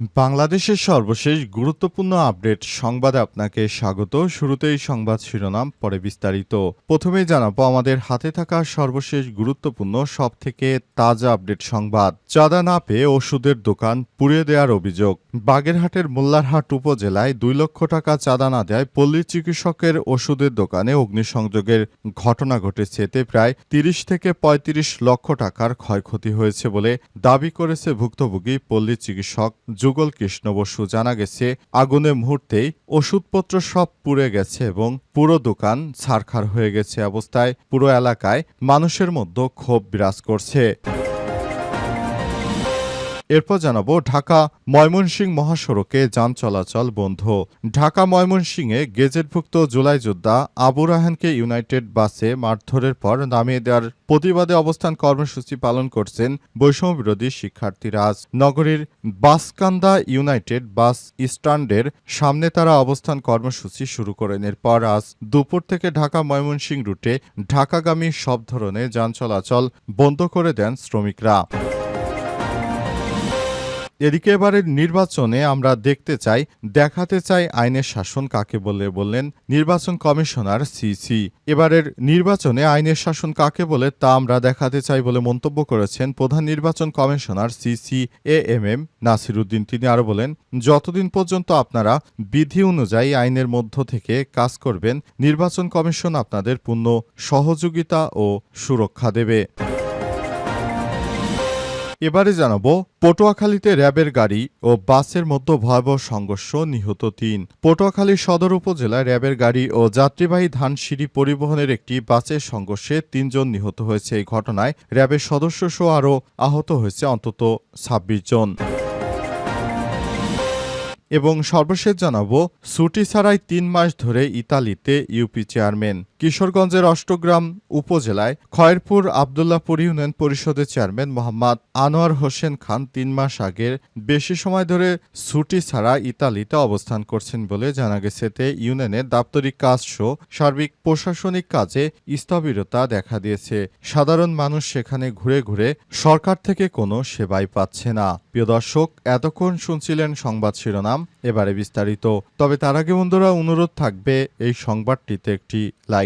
বাংলাদেশের সর্বশেষ গুরুত্বপূর্ণ আপডেট সংবাদে আপনাকে স্বাগত। শুরুতেই সংবাদ শিরোনাম, পরে বিস্তারিত। প্রথমে জানাব, আমাদের হাতে থাকা সর্বশেষ গুরুত্বপূর্ণ সব থেকে তাজা আপডেট সংবাদ। চাঁদা না পেয়ে ওষুধের দোকান পুড়িয়ে দেওয়ার অভিযোগ। বাগেরহাটের মোল্লারহাট উপজেলায় দুই লক্ষ টাকা চাঁদা না দেয় পল্লী চিকিৎসকের ওষুধের দোকানে অগ্নিসংযোগের ঘটনা ঘটেছে। এতে প্রায় তিরিশ থেকে ৩৫ লক্ষ টাকার ক্ষয়ক্ষতি হয়েছে বলে দাবি করেছে ভুক্তভোগী পল্লী চিকিৎসক যুগল কৃষ্ণ বসু জানা গেছে, আগুনে মুহূর্তেই ওষুধপত্র সব পুড়ে গেছে এবং পুরো দোকান ছারখার হয়ে গেছে অবস্থায়। পুরো এলাকায় মানুষের মধ্যে ক্ষোভ বিরাজ করছে। এরপর জানাব, ঢাকা ময়মনসিংহ মহাসড়কে যান চলাচল বন্ধ। ঢাকা ময়মনসিংহে গেজেটভুক্ত জুলাই যোদ্ধা আবু রাহানকে ইউনাইটেড বাসে মারধরের পর নামিয়ে দেওয়ার প্রতিবাদে অবস্থান কর্মসূচি পালন করছেন বৈষম্য বিরোধী শিক্ষার্থীরা। আজ নগরীর বাসকান্দা ইউনাইটেড বাস স্ট্যান্ডের সামনে তারা অবস্থান কর্মসূচি শুরু করেন। এরপর আজ দুপুর থেকে ঢাকা ময়মনসিংহ রুটে ঢাকাগামী সব ধরনের যান চলাচল বন্ধ করে দেন শ্রমিকরা। এদিকে এবারের নির্বাচনে আমরা দেখতে চাই, দেখাতে চাই আইনের শাসন কাকে বলে বললেন নির্বাচন কমিশনার সিসি এবারের নির্বাচনে আইনের শাসন কাকে বলে তা আমরা দেখাতে চাই বলে মন্তব্য করেছেন প্রধান নির্বাচন commissioner CC A M M Nasiruddin. তিনি আরও বলেন, যতদিন পর্যন্ত আপনারা বিধি অনুযায়ী আইনের মধ্য থেকে কাজ করবেন, নির্বাচন কমিশন আপনাদের পূর্ণ সহযোগিতা ও সুরক্ষা দেবে। এবারে জানাব, পটুয়াখালীতে র্যাবের গাড়ি ও বাসের মধ্যে ভয়াবহ সংঘর্ষ নিহত তিন। পটুয়াখালী সদর উপজেলায় র্যাবের গাড়ি ও যাত্রীবাহী ধানসিঁড়ি পরিবহনের একটি বাসের সংঘর্ষে তিনজন নিহত হয়েছে। এই ঘটনায় র্যাবের সদস্য সহ আরও আহত হয়েছে অন্তত ছাব্বিশ জন। এবং সর্বশেষ জানাব, ছুটি ছাড়াই তিন মাস ধরে ইতালিতে ইউপি চেয়ারম্যান কিশোরগঞ্জের অষ্টগ্রাম উপজেলায় খয়েরপুর আবদুল্লাপুর ইউনিয়ন পরিষদের চেয়ারম্যান মোহাম্মদ আনোয়ার হোসেন খান তিন মাস আগের বেশি সময় ধরে ছুটি ছাড়া ইতালিতে অবস্থান করছেন বলে জানা গেছে। তে ইউনিয়নের দাপ্তরিক কাজ সহ সার্বিক প্রশাসনিক কাজে স্থবিরতা দেখা দিয়েছে। সাধারণ মানুষ সেখানে ঘুরে ঘুরে সরকার থেকে কোনো সেবাই পাচ্ছে না। প্রিয় দর্শক, এতক্ষণ শুনছিলেন সংবাদ শিরোনাম, এবারে বিস্তারিত। তবে তার আগে বন্ধুরা, অনুরোধ থাকবে এই সংবাদটিতে একটি লাইক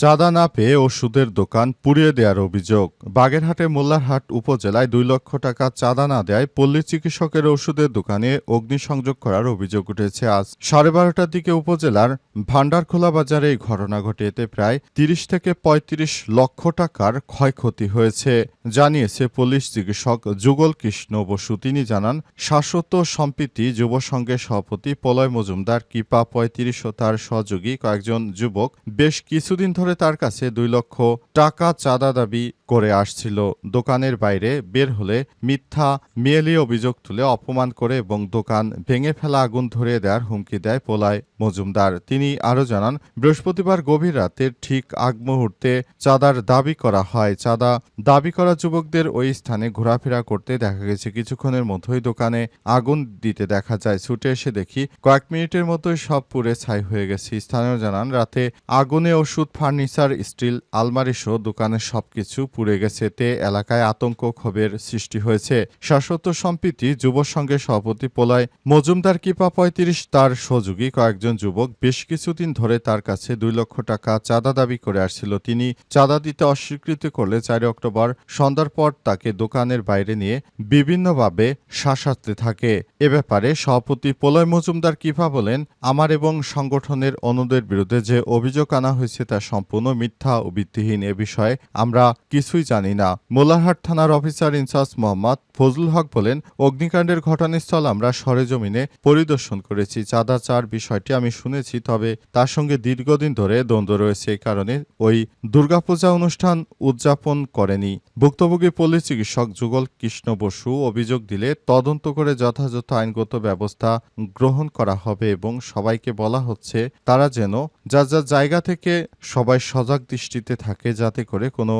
চাঁদা না পেয়ে ওষুধের দোকান পুড়িয়ে দেওয়ার অভিযোগ। বাগেরহাটে মোল্লারহাট উপজেলায় দুই লক্ষ টাকা চাঁদা না দেয় পল্লী চিকিৎসকের ওষুধের দোকানে অগ্নিসংযোগ করার অভিযোগ উঠেছে। আজ সাড়ে বারোটার দিকে উপজেলার ভান্ডারখোলা বাজারে এই ঘটনা ঘটে। এতে প্রায় তিরিশ থেকে ৩৫ লক্ষ টাকার ক্ষয়ক্ষতি হয়েছে। জানিয়েছে পুলিশ চিকিৎসক যুগল কৃষ্ণ বসু। তিনি জানান, শাশ্বত সম্প্রীতি যুব সংঘের সভাপতি পলয় মজুমদার, কিপা পঁয়ত্রিশ ও তার সহযোগী কয়েকজন যুবক বেশ কিছুদিন ধরে তার কাছে দুই লক্ষ টাকা চাঁদা দাবি করে আসছিল। দোকানের বাইরে বের হলে মিথ্যা, মেয়েলি অভিযোগ তুলে অপমান করে এবং দোকান ভেঙে ফেলা আগুন ধরিয়ে দেওয়ার হুমকি দেয় পোলায় মজুমদার। তিনি আরও জানান, বৃহস্পতিবার গভীর রাতের ঠিক আগ মুহূর্তে চাঁদার দাবি করা হয়। চাঁদা দাবি করা যুবকদের ওই স্থানে ঘোরাফেরা করতে দেখা গেছে। কিছুক্ষণের মধ্যেই দোকানে আগুন দিতে দেখা যায়। ছুটে এসে দেখি কয়েক মিনিটের মতোই সব পুড়ে ছাই হয়ে গেছে। স্থানীয় জানান, রাতে আগুনে ওষুধ, ফার্নিচার, স্টিল, আলমারি সহ দোকানের সবকিছু পুড়ে গেছে তে এলাকায় আতঙ্ক ক্ষোভের সৃষ্টি হয়েছে। শাশ্বত সম্প্রীতি যুব সংঘের সভাপতি পোলায় মজুমদার কিপা পঁয়ত্রিশ তার সহযোগী কয়েকজন যুবক বেশ কিছুদিন ধরে তার কাছে দুই লক্ষ টাকা চাঁদা দাবি করে আসছিল। তিনি চাঁদা দিতে অস্বীকৃতি করলে চার অক্টোবর সন্ধ্যার পর তাকে দোকানের বাইরে নিয়ে বিভিন্নভাবে শাসাতে থাকে। এ ব্যাপারে সভাপতি প্রলয় মজুমদার কিফা বলেন, আমার এবং সংগঠনের অনুদের বিরুদ্ধে যে অভিযোগ আনা হয়েছে তা সম্পূর্ণ মিথ্যা ও ভিত্তিহীন। এ বিষয়ে আমরা কিছু কিছুই জানি না। মোল্লারহাট থানার officer in charge Mohammad Fazlul Haque বলেন, অগ্নিকাণ্ডের ঘটনাস্থল আমরা সরেজমিনে পরিদর্শন করেছি। চাঁদা চার বিষয়টি আমি শুনেছি, তবে তার সঙ্গে দীর্ঘদিন ধরে দ্বন্দ্ব রয়েছে এই কারণে ওই দুর্গাপূজা অনুষ্ঠান উদযাপন করেনি। ভুক্তভোগী পল্লী চিকিৎসক যুগল কৃষ্ণ বসু অভিযোগ দিলে তদন্ত করে যথাযথ আইনগত ব্যবস্থা গ্রহণ করা হবে এবং সবাইকে বলা হচ্ছে, তারা যেন যা যা জায়গা থেকে সবাই সজাগ দৃষ্টিতে থাকে, যাতে করে কোনো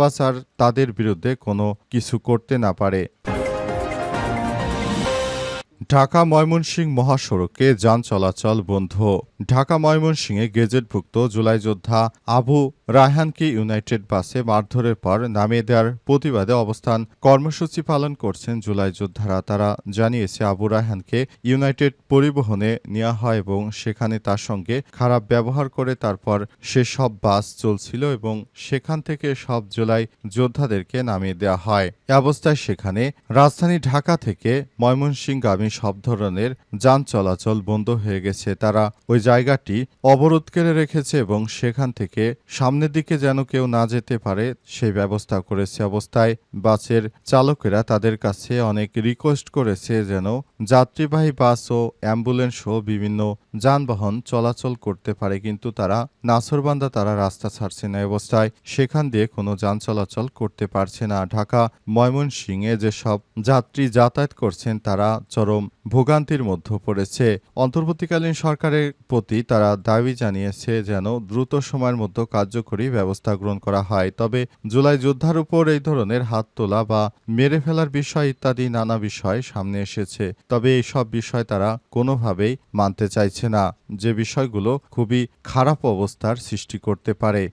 চাঁদাবাজ আর তাদের বিরুদ্ধে কোনো কিছু করতে না পারে। ঢাকা ময়মনসিংহ মহাসড়কে যান চলাচল বন্ধ। ঢাকা ময়মনসিংহে গেজেটভুক্ত জুলাই যোদ্ধা আবু রায়হানকে ইউনাইটেড বাসে মারধরের পর নামিয়ে দেওয়ার প্রতিবাদে অবস্থান কর্মসূচি পালন করছেন জুলাই যোদ্ধারা। তারা জানিয়েছে, আবু রায়হানকে ইউনাইটেড পরিবহনে নেওয়া হয় এবং সেখানে তার সঙ্গে খারাপ ব্যবহার করে তারপর সে সব বাস চলছিল এবং সেখান থেকে সব জুলাই যোদ্ধাদেরকে নামিয়ে দেওয়া হয়। এ অবস্থায় সেখানে রাজধানী ঢাকা থেকে ময়মনসিংহগামী সব ধরনের যান চলাচল বন্ধ হয়ে গেছে। তারা ওই জায়গাটি অবরোধ করে রেখেছে এবং সেখান থেকে সামনের দিকে যেন কেউ না যেতে পারে সেই ব্যবস্থা করেছে অবস্থায়। বাসের চালকেরা তাদের কাছে অনেক রিকোয়েস্ট করেছে যেন যাত্রীবাহী বাস ও অ্যাম্বুলেন্স সহ বিভিন্ন যানবাহন চলাচল করতে পারে, কিন্তু তারা নাসরবান্দা তারা রাস্তা ছাড়ছে না। অবস্থায় সেখান দিয়ে কোনো যান চলাচল করতে পারছে না। ঢাকা ময়মনসিংহে যেসব যাত্রী যাতায়াত করছেন, তারা চরম ভোগান্তির মধ্যে পড়েছে। অন্তর্বর্তীকালীন সরকারের প্রতি তারা দাবি জানিয়েছে যেন দ্রুত সময়ের মধ্যে কার্যকরী ব্যবস্থা গ্রহণ করা হয়। তবে জুলাই যোদ্ধার উপর এই ধরনের হাত তোলা বা মেরে ফেলার বিষয় ইত্যাদি নানা বিষয় সামনে এসেছে। তবে এই সব বিষয় তারা কোনোভাবেই মানতে চাইছে না। যে বিষয়গুলো খুবই খারাপ অবস্থার সৃষ্টি করতে পারে।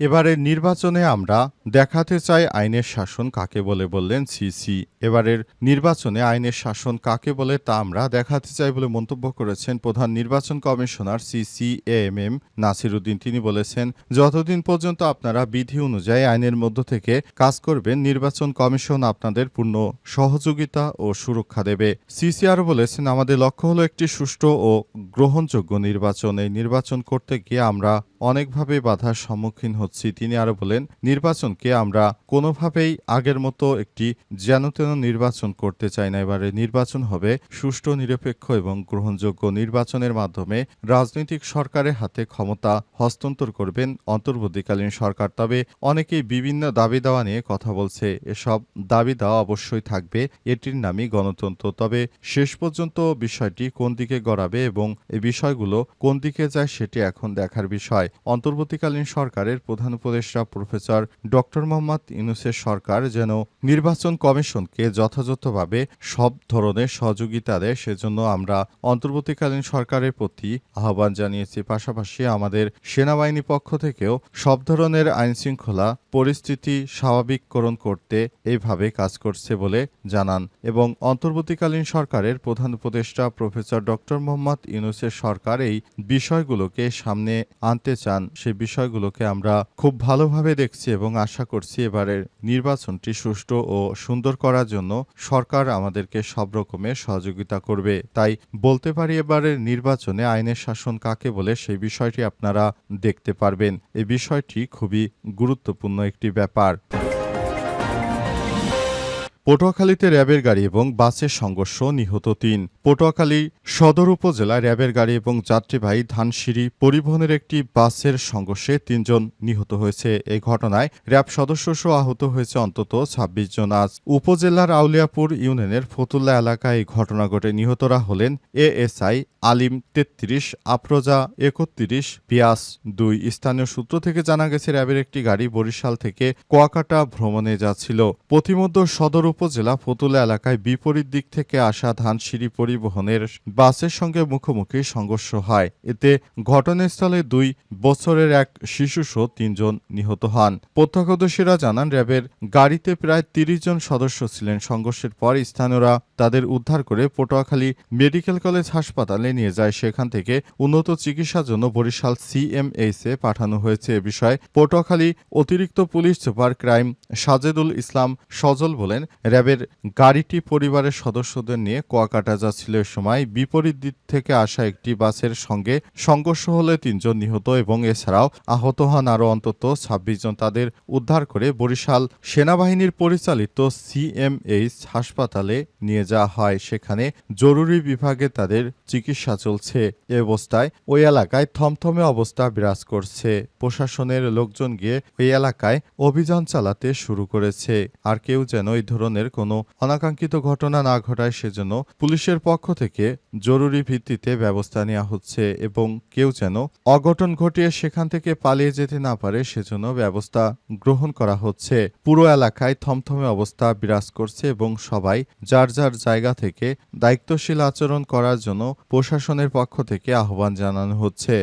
এবারের নির্বাচনে আমরা দেখাতে চাই আইনের শাসন কাকে বলে বললেন সিসি। এবারের নির্বাচনে আইনের শাসন কাকে বলে তা আমরা দেখাতে চাই বলে মন্তব্য করেছেন প্রধান নির্বাচন commissioner CC M M Nasiruddin. তিনি বলেছেন, যতদিন পর্যন্ত আপনারা বিধি অনুযায়ী আইনের মধ্য থেকে কাজ করবেন, নির্বাচন কমিশন আপনাদের পূর্ণ সহযোগিতা ও সুরক্ষা দেবে। সিসি আরও বলেছেন, আমাদের লক্ষ্য হলো একটি সুষ্ঠু ও গ্রহণযোগ্য নির্বাচন। এই নির্বাচন করতে গিয়ে আমরা অনেকভাবে বাধার সম্মুখীন হচ্ছি। তিনি আরও বলেন, নির্বাচনকে আমরা কোনোভাবেই আগের মতো একটি যেন তেন নির্বাচন করতে চাই না। এবারে নির্বাচন হবে সুষ্ঠু, নিরপেক্ষ এবং গ্রহণযোগ্য নির্বাচনের মাধ্যমে রাজনৈতিক সরকারের হাতে ক্ষমতা হস্তান্তর করবেন অন্তর্বর্তীকালীন সরকার। তবে অনেকেই বিভিন্ন দাবি দেওয়া নিয়ে কথা বলছে। এসব দাবি দেওয়া অবশ্যই থাকবে, এটির নামই গণতন্ত্র। তবে শেষ পর্যন্ত বিষয়টি কোন দিকে গড়াবে এবং এই বিষয়গুলো কোন দিকে যায় সেটি এখন দেখার বিষয়। অন্তর্বর্তীকালীন সরকারের প্রধান উপদেষ্টা প্রফেসর ডক্টর মোহাম্মদ ইউনুসের সরকার যেন নির্বাচন কমিশনকে যথাযথভাবে সব ধরনের সহযোগিতা দেয়, সেজন্য আমরা অন্তর্বর্তীকালীন সরকারের প্রতি আহ্বান জানিয়েছি। পাশাপাশি আমাদের সেনাবাহিনী পক্ষ থেকেও সব ধরনের আইন শৃঙ্খলা পরিস্থিতি স্বাভাবিককরণ করতে এইভাবে কাজ করছে বলে জানান এবং অন্তর্বর্তীকালীন সরকারের প্রধান উপদেষ্টা প্রফেসর ডক্টর মোহাম্মদ ইউনুসের সরকার এই বিষয়গুলোকে সামনে আনতে চান সেই বিষয়গুলোকে আমরা খুব ভালোভাবে দেখছি এবং আশা করছি এবারের নির্বাচনটি সুষ্ঠু ও সুন্দর করার জন্য সরকার আমাদেরকে সব রকমের সহযোগিতা করবে। তাই বলতে পারি এবারের নির্বাচনে আইনের শাসন কাকে বলে সেই বিষয়টি আপনারা দেখতে পারবেন। এই বিষয়টি খুবই গুরুত্বপূর্ণ একটি ব্যাপার। পটুয়াখালীতে র্যাবের গাড়ি এবং বাসের সংঘর্ষ নিহত তিন। পটুয়াখালী সদর উপজেলায় র্যাবের গাড়ি এবং যাত্রীবাহী ধানসিঁড়ি পরিবহনের একটি বাসের সংঘর্ষে তিনজন নিহত হয়েছে। এই ঘটনায় র্যাব সদস্য সহ আহত হয়েছে অন্তত ছাব্বিশ জন। আজ উপজেলার আউলিয়াপুর ইউনিয়নের ফতুল্লা এলাকায় এই ঘটনা ঘটে। নিহতরা হলেন এএসআই আলিম তেত্রিশ, আফরোজা একত্রিশ, পিয়াস দুই। স্থানীয় সূত্র থেকে জানা গেছে, র্যাবের একটি গাড়ি বরিশাল থেকে কোয়াকাটা ভ্রমণে যাচ্ছিল। প্রতিমধ্য সদর উপজেলা ফতুল্লা এলাকায় বিপরীত দিক থেকে আসা ধানসিঁড়ি পরিবহনের বাসের সঙ্গে মুখোমুখি সংঘর্ষ হয়। এতে ঘটনাস্থলে দুই বছরের এক শিশুসহ তিনজন নিহত হন। প্রত্যক্ষদর্শীরা জানান, র্যাবের গাড়িতে প্রায় তিরিশ জন সদস্য ছিলেন। সংঘর্ষের পর স্থানীয়রা তাদের উদ্ধার করে পটুয়াখালী মেডিকেল কলেজ হাসপাতালে নিয়ে যায়। সেখান থেকে উন্নত চিকিৎসার জন্য বরিশাল সিএমএইচ এ পাঠানো হয়েছে। এ বিষয়ে পটুয়াখালী অতিরিক্ত police super crime Sajedul Islam Sajal বলেন র্যাবের গাড়িটি পরিবারের সদস্যদের নিয়ে কুয়াকাটা যাচ্ছিল এ সময়। বিপরীত দিক থেকে আসা একটি বাসের সঙ্গে সংঘর্ষ হলে তিনজন নিহত এবং এছাড়াও আহত হন আরও অন্তত ছাব্বিশ জন। তাদের উদ্ধার করে বরিশাল সেনাবাহিনীর পরিচালিত সিএমএইচ হাসপাতালে নিয়ে যাওয়া হয়। সেখানে জরুরি বিভাগে তাদের চিকিৎসা চলছে। এ অবস্থায় ওই এলাকায় থমথমে অবস্থা বিরাজ করছে। প্রশাসনের লোকজন গিয়ে ওই এলাকায় অভিযান চালাতে শুরু করেছে। আর কেউ যেন এই ধরনের কোনো অনাকাঙ্ক্ষিত ঘটনা না ঘটায় সেজন্য পুলিশের পক্ষ থেকে জরুরি ভিত্তিতে ব্যবস্থা নেওয়া হচ্ছে এবং কেউ যেন অঘটন ঘটিয়ে সেখান থেকে পালিয়ে যেতে না পারে সেজন্য ব্যবস্থা গ্রহণ করা হচ্ছে। পুরো এলাকায় থমথমে অবস্থা বিরাজ করছে এবং সবাই যার যার জায়গা থেকে দায়িত্বশীল আচরণ করার জন্য প্রশাসনের পক্ষ থেকে আহ্বান জানানো হচ্ছে।